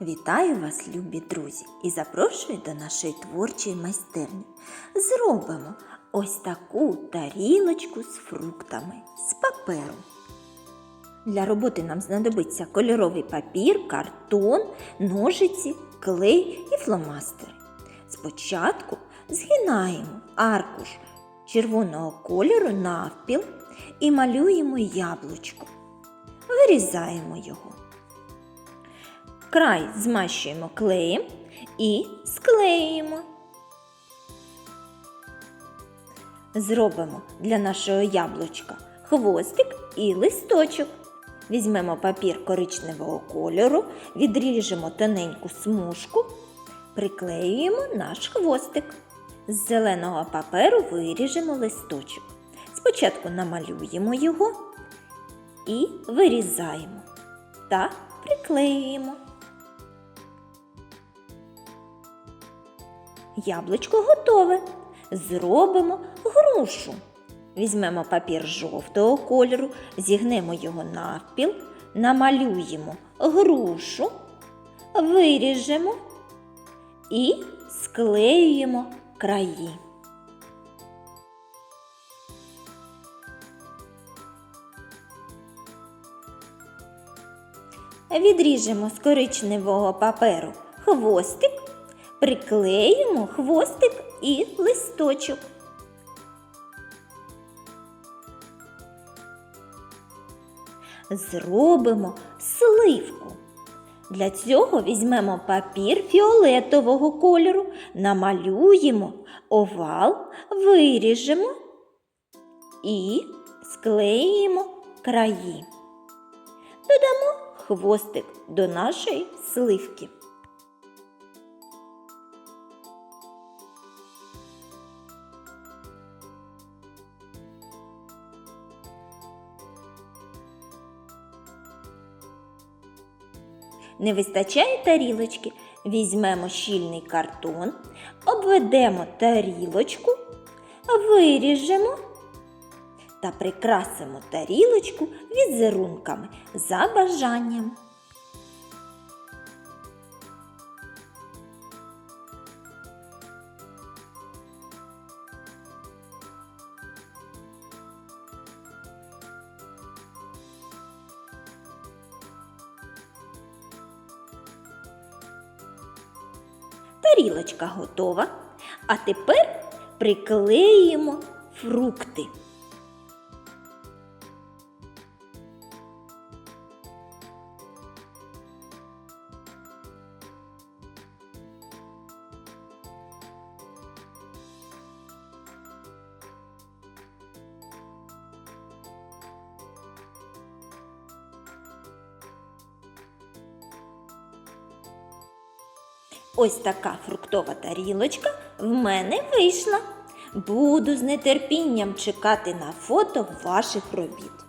Вітаю вас, любі друзі, і запрошую до нашої творчої майстерні. Зробимо ось таку тарілочку з фруктами з паперу. Для роботи нам знадобиться кольоровий папір, картон, ножиці, клей і фломастери. Спочатку згинаємо аркуш червоного кольору навпіл і малюємо яблучко. Вирізаємо його. Край змащуємо клеєм і склеїмо. Зробимо для нашого яблучка хвостик і листочок. Візьмемо папір коричневого кольору, відріжемо тоненьку смужку, приклеюємо наш хвостик. З зеленого паперу виріжемо листочок. Спочатку намалюємо його і вирізаємо та приклеюємо. Яблучко готове. Зробимо грушу. Візьмемо папір жовтого кольору, зігнемо його навпіл, намалюємо грушу, виріжемо і склеюємо краї. Відріжемо з коричневого паперу хвостик, приклеїмо хвостик і листочок. Зробимо сливку. Для цього візьмемо папір фіолетового кольору, намалюємо овал, виріжемо і склеїмо краї. Додамо хвостик до нашої сливки. Не вистачає тарілочки. Візьмемо щільний картон, обведемо тарілочку, виріжемо та прикрасимо тарілочку візерунками за бажанням. Тарілочка готова. А тепер приклеїмо фрукти. Ось така фруктова тарілочка в мене вийшла. Буду з нетерпінням чекати на фото ваших робіт.